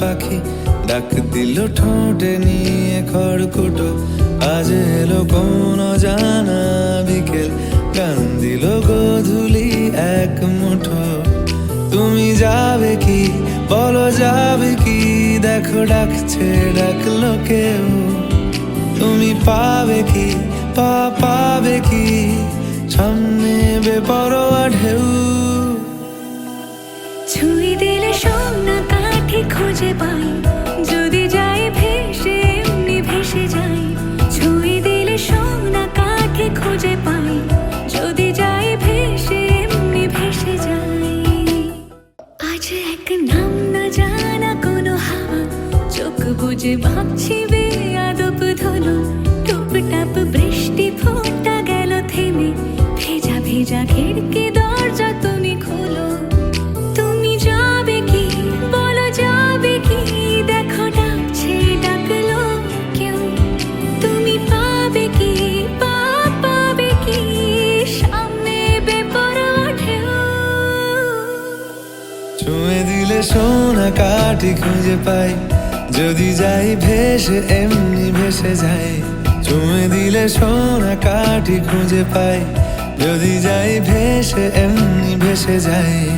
পাখি। ডাক দিল ঠোঁটে নিয়ে খড়কুটো। আজ এলো কোন জানা বিকেল। গান দিল গোধুলি এক মুঠো। তুমি যাবে কি? বলো যাবে কি? দেখো ডাকছে ডাকলো কেউ। তুমি পাবে কি? পা পাবে কি? সামনে খুঁজে পাই। যদি যাই ভেসে, এমনি ভেসে যাই। ছুঁয়ে দিলে কাঠে খুঁজে পাই। যদি যাই ভেসে, এমনি ভেসে যাই। আজ এক নাম না জানা কোনো হাওয়া। চোখ বুঝে ভাবছি বে আদপ ধলো। টুপ টাপ বৃষ্টি ফোটা ছুঁয়ে দিলে সোনা কাটি খুঁজে পাই। যদি যাই ভেসে, এমনি ভেসে যাই। ছুঁয়ে দিলে সোনা কাটি খুঁজে পাই। যদি যাই ভেসে, এমনি ভেসে যাই।